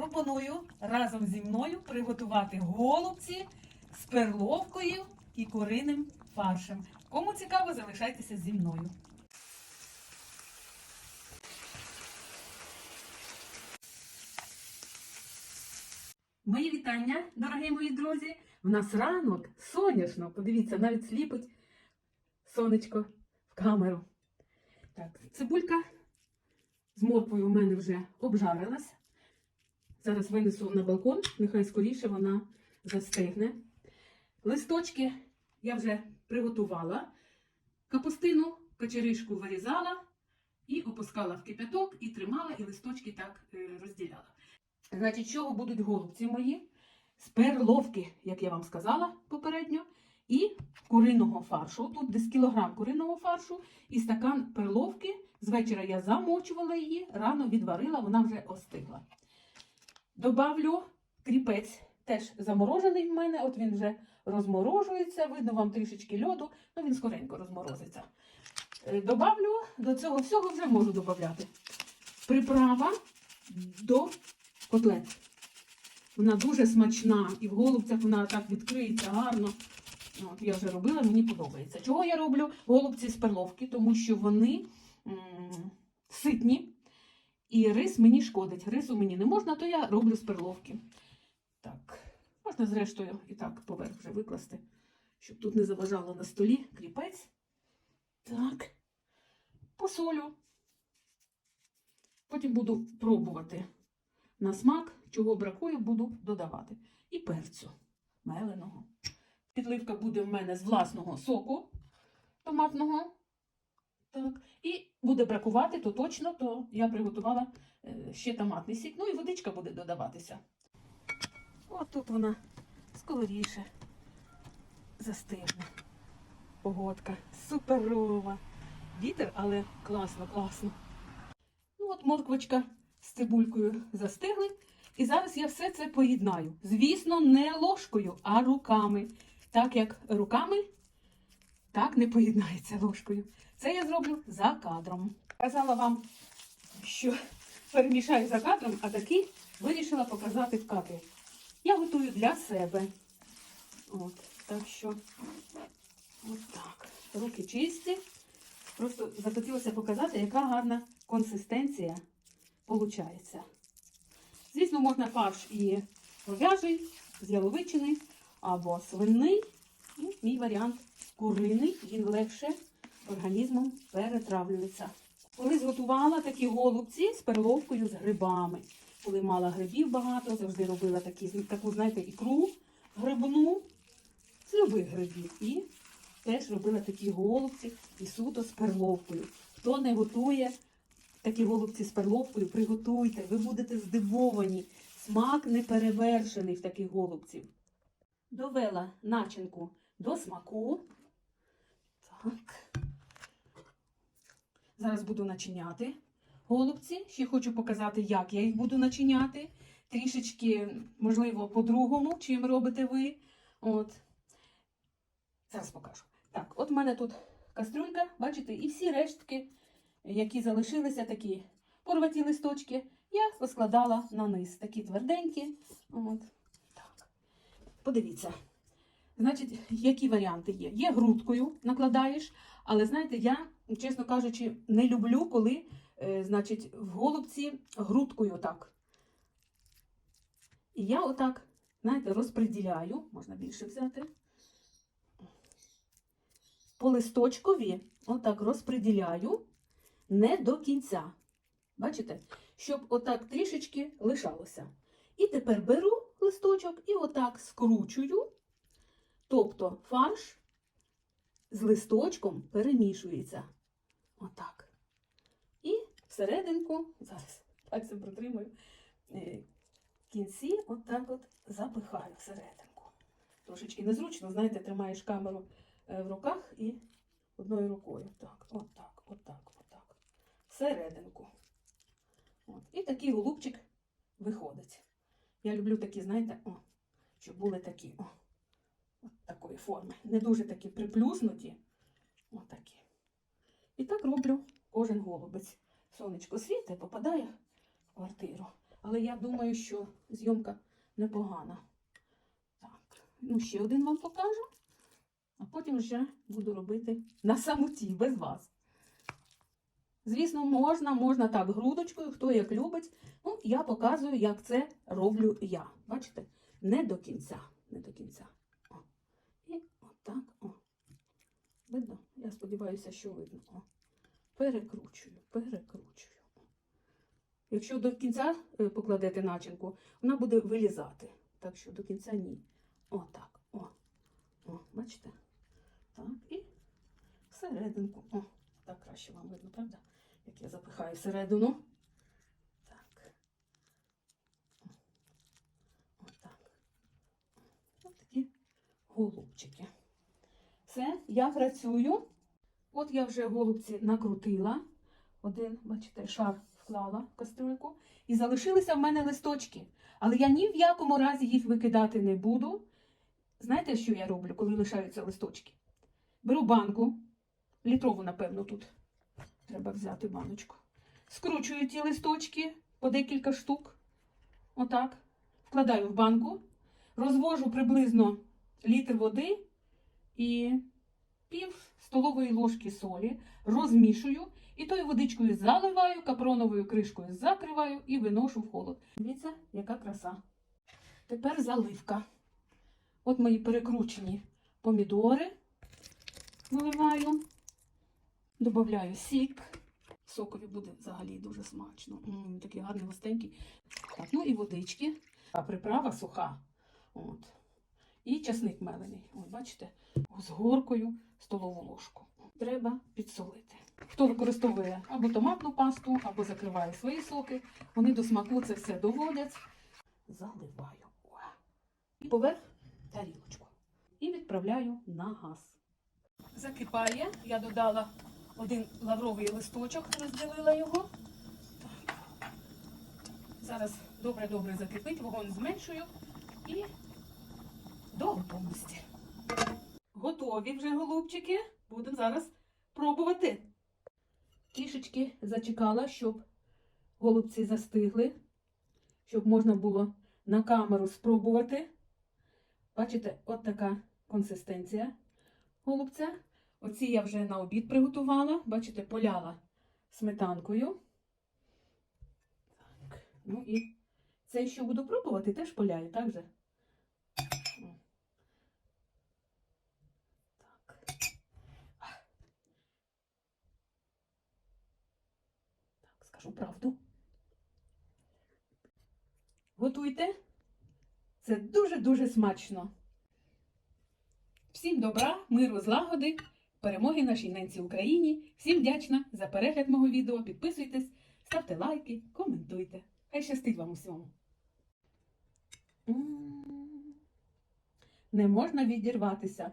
пропоную разом зі мною приготувати голубці з перловкою і куриним фаршем. Кому цікаво, залишайтеся зі мною. Мої вітання, дорогі мої друзі. В нас ранок соняшно. Подивіться, навіть сліпить сонечко в камеру. Так, цибулька з морквою в мене вже обжарилась. Зараз винесу на балкон, нехай скоріше вона застигне. Листочки я вже приготувала. Капустину, качеришку вирізала і опускала в кипяток, і тримала, і листочки так е, розділяла. Значить, чого будуть голубці мої? З перловки, як я вам сказала попередньо, і куриного фаршу. Тут десь кілограм куриного фаршу і стакан перловки. З вечора я замочувала її, рано відварила, вона вже остигла. Добавлю кріпець, теж заморожений в мене, от він вже розморожується, видно вам трішечки льоду, ну він скоренько розморозиться. Е, Добавлю до цього всього вже можу додати. Приправа до котлет. Вона дуже смачна і в голубцях вона так відкриється гарно. От, я вже робила, мені подобається. Чого я роблю голубці з перловки? Тому що вони м, ситні, і рис мені шкодить. Рису мені не можна, то я роблю з перловки. Так, можна, зрештою, і так поверх вже викласти, щоб тут не заважало на столі кріпець. Так, посолю. Потім буду пробувати на смак, чого бракує, буду додавати. І перцю меленого. Підливка буде в мене з власного соку томатного. Так. І буде бракувати, то точно, то я приготувала е, ще томатний сік. Ну і водичка буде додаватися. От тут вона скоріше застигне. Погодка суперова. Вітер, але класно, класно. Ну от морквочка з цибулькою застигли. І зараз я все це поєднаю. Звісно, не ложкою, а руками. Так як руками, так не поєднається ложкою. Це я зроблю за кадром. Казала вам, що перемішаю за кадром, а таки вирішила показати в кадрі. Я готую для себе. От, так що, от так. Руки чисті. Просто захотілося показати, яка гарна консистенція виходить. Звісно, можна фарш і говяжий, з яловичини або свиний. Ну, мій варіант куриний, він легше організмом перетравлюється. Коли зготувала такі голубці з перловкою з грибами. Коли мала грибів багато, завжди робила такі, таку, знаєте, ікру грибну з любих грибів. І теж робила такі голубці і суто з перловкою. Хто не готує такі голубці з перловкою, приготуйте, ви будете здивовані. Смак неперевершений в таких голубців. Довела начинку до смаку. Так. Зараз буду начиняти голубці. Ще хочу показати, як я їх буду начиняти. Трішечки, можливо, по-другому, чим робите ви. От. Зараз покажу. Так, от в мене тут кастрюлька, бачите, і всі рештки, які залишилися, такі порваті листочки, я поскладала на низ. Такі тверденькі. От. Так. Подивіться. Значить, які варіанти є? Є грудкою накладаєш, але знаєте, я, чесно кажучи, не люблю, коли, е, значить, в голубці грудкою так. І я отак, знаєте, розподіляю, можна більше взяти. По листочкові отак розподіляю не до кінця. Бачите? Щоб отак трішечки лишалося. І тепер беру листочок і отак скручую. Тобто фарш з листочком перемішується. Отак. І всерединку, зараз це протримую, е, кінці отак от запихаю всерединку. Трошечки незручно, знаєте, тримаєш камеру е, в руках і одною рукою. Так, отак, отак, отак. Всерединку. От. І такий голубчик виходить. Я люблю такі, знаєте, о, щоб були такі. О. Такої форми. Не дуже такі приплюснуті. Отакі. І так роблю кожен голубець. Сонечко світе, попадає в квартиру. але я думаю, що зйомка непогана. Так, ну ще один вам покажу, а потім вже буду робити на самоті, без вас. Звісно, можна, можна так грудочкою, хто як любить. Ну, я показую, як це роблю я. Бачите? Не до кінця. Не до кінця. О. І отак. О. Видно? Я сподіваюся, що видно. О. Перекручую, перекручую. Якщо до кінця е, покладете начинку, вона буде вилізати. Так що до кінця ні. Отак. О. О, бачите? Так, і всерединку. О, так краще вам видно, правда? Як я запихаю всередину. Так. Отак. Ось такі голубчики. Все, я працюю. От я вже голубці накрутила. Один, бачите, шар вклала в кастрюльку. І залишилися в мене листочки. Але я ні в якому разі їх викидати не буду. Знаєте, що я роблю, коли лишаються листочки? Беру банку, літрову, напевно, тут треба взяти баночку. Скручую ті листочки по декілька штук. Отак. Вкладаю в банку, розвожу приблизно літр води і пів столової ложки солі, розмішую і тою водичкою заливаю, капроновою кришкою закриваю і виношу в холод. Дивіться, яка краса. Тепер заливка. От мої перекручені помідори виливаю, додаю сік. Сокові буде взагалі дуже смачно. М, такий гарний густенький. Так, ну і водички. А приправа суха. От. І часник мелений. От бачите, з горкою столову ложку. Треба підсолити. Хто використовує або томатну пасту, або закриває свої соки, вони до смаку це все доводять. Заливаю. І поверх тарілочку. І відправляю на газ. Закипає. Я додала один лавровий листочок, розділила його. Зараз добре-добре закипить, вогонь зменшую і до готовності. Готові вже голубчики. Будемо зараз пробувати. Трішечки зачекала, щоб голубці застигли, щоб можна було на камеру спробувати. Бачите, от така консистенція голубця. Оці я вже на обід приготувала. Бачите, поляла сметанкою. Так, ну і це, що буду пробувати, теж поляю, так же? О. Так. Так, скажу правду. Готуйте. Це дуже-дуже смачно. Всім добра, миру, злагоди, перемоги нашій ненці Україні. Всім вдячна за перегляд мого відео. Підписуйтесь, ставте лайки, коментуйте. Хай щастить вам усьому. Не можна відірватися.